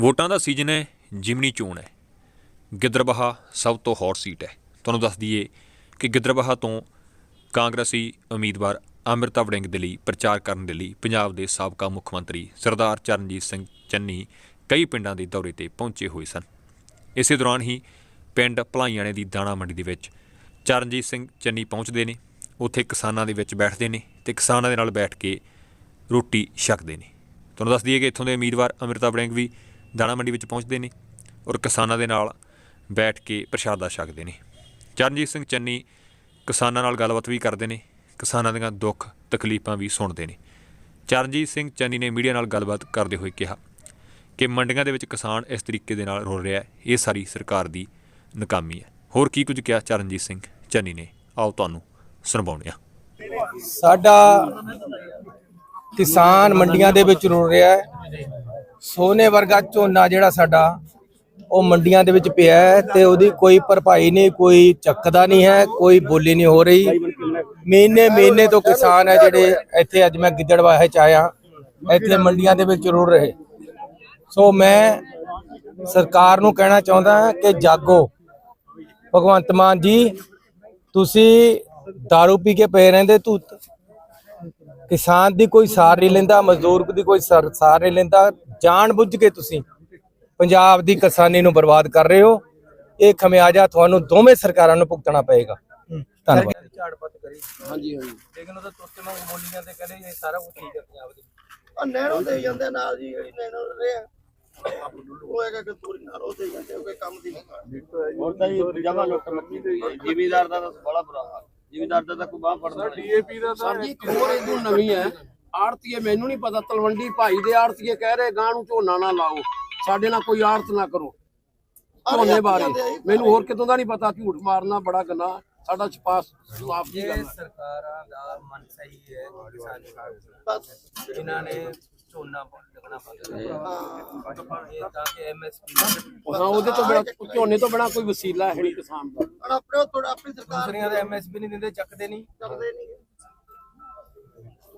ਵੋਟਾਂ ਦਾ ਸੀਜ਼ਨ ਹੈ, ਜਿਮਨੀ ਚੋਣ ਹੈ। ਗਿੱਦਰਬਾਹਾ ਸਭ ਤੋਂ ਹੌਟ ਸੀਟ ਹੈ। ਤੁਹਾਨੂੰ ਦੱਸ ਦਈਏ ਕਿ ਗਿੱਦਰਬਾਹਾ ਤੋਂ ਕਾਂਗਰਸੀ ਉਮੀਦਵਾਰ ਅੰਮ੍ਰਿਤਾ ਵੜਿੰਗ ਦੇ ਲਈ, ਪ੍ਰਚਾਰ ਕਰਨ ਦੇ ਲਈ ਪੰਜਾਬ ਦੇ ਸਾਬਕਾ ਮੁੱਖ ਮੰਤਰੀ ਸਰਦਾਰ ਚਰਨਜੀਤ ਸਿੰਘ ਚੰਨੀ ਕਈ ਪਿੰਡਾਂ ਦੇ ਦੌਰੇ ਤੇ ਪਹੁੰਚੇ ਹੋਏ ਸਨ। ਇਸੇ ਦੌਰਾਨ ਹੀ ਪਿੰਡ ਭਲਾਈਆਣੇ ਦੀ ਦਾਣਾ ਮੰਡੀ ਦੇ ਵਿੱਚ ਚਰਨਜੀਤ ਸਿੰਘ ਚੰਨੀ ਪਹੁੰਚਦੇ ਨੇ। ਉੱਥੇ ਕਿਸਾਨਾਂ ਦੇ ਵਿੱਚ ਬੈਠਦੇ ਨੇ ਤੇ ਕਿਸਾਨਾਂ ਦੇ ਨਾਲ ਬੈਠ ਕੇ ਰੋਟੀ ਛਕਦੇ ਨੇ। ਤੁਹਾਨੂੰ ਦੱਸ ਦਈਏ ਕਿ ਇੱਥੋਂ ਦੇ ਉਮੀਦਵਾਰ ਅੰਮ੍ਰਿਤਾ ਵੜਿੰਗ ਵੀ ਦਾਣਾ ਮੰਡੀ ਵਿੱਚ ਪਹੁੰਚਦੇ ਨੇ ਔਰ ਕਿਸਾਨਾਂ ਦੇ ਨਾਲ ਬੈਠ ਕੇ ਪ੍ਰਸ਼ਾਦਾ ਛਕਦੇ ਨੇ। ਚਰਨਜੀਤ ਸਿੰਘ ਚੰਨੀ ਕਿਸਾਨਾਂ ਨਾਲ ਗੱਲਬਾਤ ਵੀ ਕਰਦੇ ਨੇ, ਕਿਸਾਨਾਂ ਦੀਆਂ ਦੁੱਖ ਤਕਲੀਫਾਂ ਵੀ ਸੁਣਦੇ ਨੇ। ਚਰਨਜੀਤ ਸਿੰਘ ਚੰਨੀ ਨੇ ਮੀਡੀਆ ਨਾਲ ਗੱਲਬਾਤ ਕਰਦੇ ਹੋਏ ਕਿਹਾ ਕਿ ਮੰਡੀਆਂ ਦੇ ਵਿੱਚ ਕਿਸਾਨ ਇਸ ਤਰੀਕੇ ਦੇ ਨਾਲ ਰੁਲ ਰਿਹਾ ਹੈ, ਇਹ ਸਾਰੀ ਸਰਕਾਰ ਦੀ ਨਾਕਾਮੀ ਹੈ। ਹੋਰ ਕੀ ਕੁਝ ਕਿਹਾ ਚਰਨਜੀਤ ਸਿੰਘ ਚੰਨੀ ਨੇ? ਆਓ ਤੁਹਾਨੂੰ ਸੁਣਾਉਂਦੇ ਹਾਂ। ਸਾਡਾ ਕਿਸਾਨ ਮੰਡੀਆਂ ਦੇ ਵਿੱਚ ਰੁਲ ਰਿਹਾ ਹੈ। ਸੋਨੇ ਵਰਗਾ ਝੋਨਾ ਜਿਹੜਾ ਸਾਡਾ, ਉਹ ਮੰਡੀਆਂ ਦੇ ਵਿੱਚ ਪਿਆ ਹੈ ਤੇ ਉਹਦੀ ਕੋਈ ਭਰਪਾਈ ਨਹੀਂ, ਕੋਈ ਚੱਕਦਾ ਨਹੀਂ ਹੈ, ਕੋਈ ਬੋਲੀ ਨਹੀਂ ਹੋ ਰਹੀ। ਮਹੀਨੇ ਮਹੀਨੇ ਤੋਂ ਕਿਸਾਨ ਹੈ ਜਿਹੜੇ ਇੱਥੇ ਅੱਜ ਮੈਂ ਗਿੱਦੜਵਾਹੇ ਚ ਆਇਆ, ਇੱਥੇ ਮੰਡੀਆਂ ਦੇ ਵਿੱਚ ਰੁੜ ਰਹੇ। ਸੋ ਮੈਂ ਸਰਕਾਰ ਨੂੰ ਕਹਿਣਾ ਚਾਹੁੰਦਾ ਹਾਂ ਕਿ ਜਾਗੋ। ਭਗਵੰਤ ਮਾਨ ਜੀ, ਤੁਸੀਂ दारू ਪੀ ਕੇ ਪਏ ਰਹਿੰਦੇ ਤੂੰ ਕਿਸਾਨ ਦੀ ਕੋਈ ਸਾਰ ਨਹੀਂ ਲੈਂਦਾ, ਮਜ਼ਦੂਰ ਦੀ ਕੋਈ ਸਾਰ ਨਹੀਂ ਲੈਂਦਾ ਜਾਣ ਬੁੱਝ ਕੇ ਤੁਸੀਂ ਪੰਜਾਬ ਦੀ ਕਿਸਾਨੀ ਨੂੰ ਬਰਬਾਦ ਕਰ ਰਹੇ ਹੋ ਇਹ ਖਮਿਆਜਾ ਤੁਹਾਨੂੰ ਦੋਵੇਂ ਸਰਕਾਰਾਂ ਨੂੰ ਭੁਗਤਣਾ ਪਏਗਾ। ਧੰਨਵਾਦ। ਝਾੜਪਤ ਕਰੀ। ਹਾਂਜੀ ਹਾਂਜੀ। ਲੇਕਿਨ ਉਹਦਾ ਤੁਸਤੇ ਮੈਂ ਬੋਲੀਆਂ ਤੇ ਕਹਿੰਦੇ ਇਹ ਸਾਰਾ ਕੁਝ ਠੀਕ ਹੈ ਪੰਜਾਬ ਦੇ। ਆ ਨਹਿਰੋਂ ਦੇ ਜਾਂਦੇ ਨਾਲ ਜੀ ਜਿਹੜੀ ਨਹਿਰੋਂ ਰਹੇ ਆ। ਉਹ ਹੈਗਾ ਕਿ ਪੂਰੀ ਨਾਲ ਉਹ ਦੇ ਜਾਂਦੇ ਉਹ ਕੋਈ ਕੰਮ ਦੀ ਨਹੀਂ ਹੋਰ ਤਾਂ ਜੀ ਜਮਾ ਲੁੱਟ ਮੱਕੀ ਜ਼ਿਮੀਦਾਰ ਦਾ ਤਾਂ ਬੜਾ ਬੁਰਾ ਹਾਲ। ਜ਼ਿਮੀਦਾਰ ਦਾ ਤਾਂ ਕੋਈ ਬਾਹ ਫੜਦਾ ਡੀਏਪੀ ਦਾ ਸਰ ਜੀ ਇੱਕ ਹੋਰ ਇਹਨੂੰ ਨਵੀਂ ਹੈ। ਆੜਤੀਏ ਮੈਨੂੰ ਨਹੀਂ ਪਤਾ ਤਲਵੰਡੀ ਭਾਈ ਦੇ ਆੜਤੀਏ ਕਹਿ ਰਹੇ ਗਾਂ ਨੂੰ ਝੋਨਾ ਨਾ ਲਾਓ। ਸਾਡੇ ਨਾਲ ਕੋਈ ਆੜਤ ਨਾ ਕਰੋ। ਝੋਨੇ ਬਾਰੇ। ਮੈਨੂੰ ਹੋਰ ਕਿਤੋਂ ਦਾ ਨਹੀਂ ਪਤਾ ਝੂਠ ਮਾਰਨਾ ਬੜਾ ਗਨਾ ਸਾਡਾ ਛਪਾਸ ਸਾਫ਼ ਜੀ ਗੱਲ ਹੈ। ਸਰਕਾਰਾਂ ਦਾ ਮਨ ਸਹੀ ਹੈ ਕਿਸਾਨੀ ਬਸ। ਇਹਨਾਂ ਨੇ ਝੋਨਾ ਲੱਗਣਾ ਤਾਂ ਕਿ ਐਮਐਸਪੀ ਹਾਂ ਉਹਦੇ ਤੋਂ ਬੜਾ ਝੋਨੇ ਤੋਂ ਬਣਾ ਕੋਈ ਵਸੀਲਾ ਹੈ ਨਹੀਂ ਕਿਸਾਨ ਦਾ। ਆਪਣੇ ਥੋੜਾ ਆਪਣੀ ਸਰਕਾਰ ਦੂਸਰੀਆਂ ਦਾ ਐਮਐਸਪੀ ਨਹੀਂ ਦਿੰਦੇ ਚੱਕਦੇ ਨਹੀਂ। ਕਰਦੇ ਨਹੀਂ।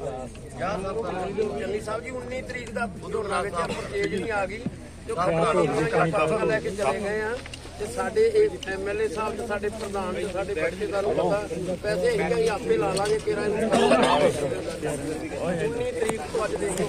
ਚੰਨੀ ਸਾਹਿਬ ਜੀ 19 ਤਰੀਕ ਦਾ ਬੁਧਵਾਰ ਵਿੱਚ ਪਰਚੇਜ ਨਹੀਂ ਆ ਗਈ ਜੋ ਖਾਤਾ ਲੈ ਕੇ ਚਲੇ ਗਏ ਆ ਤੇ ਸਾਡੇ ਇਹ ਐਮਐਲਏ ਸਾਹਿਬ ਤੇ ਸਾਡੇ ਪ੍ਰਧਾਨ ਤੇ ਸਾਡੇ ਬੈਠੇਦਾਰ ਨੂੰ ਪਤਾ ਪੈਸੇ ਇੱਕ ਹੀ ਆਪੇ ਲਾ ਲਾਂਗੇ ਕਿਰਾ 19 ਤਰੀਕ ਤੋਂ ਅੱਜ ਦੇਖੋ